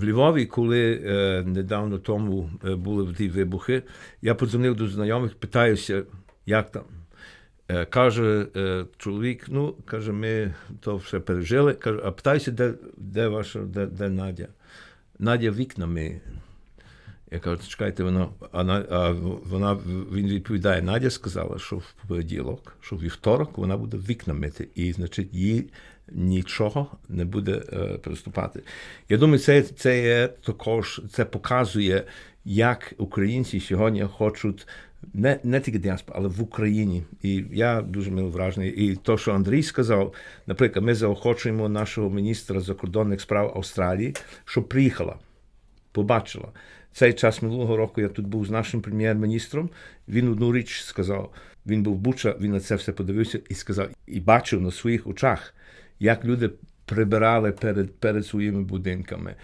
В Львові, коли е, недавно тому е, були ті вибухи, я подзвонив до знайомих, питаюся, як там. Е, каже е, чоловік, ну, каже, ми то все пережили. Каже, а питаюся, де, де ваша, де, де Надя? Надя вікнами. Я кажу, чекайте, вона, а, вона, він відповідає, Надя сказала, що в понеділок, що в вівторок вона буде вікна мити, і, значить, їй нічого не буде е, приступати. Я думаю, це, це є також, це показує, як українці сьогодні хочуть не, не тільки діаспора, але в Україні. І я дуже мило вражений. І то, що Андрій сказав, наприклад, ми заохочуємо нашого міністра закордонних справ Австралії, щоб приїхала побачила. Цей час минулого року я тут був з нашим прем'єр-міністром. Він одну річ сказав. Він був Буча, він на це все подивився і сказав, і бачив на своїх очах, як люди прибирали перед, перед своїми будинками.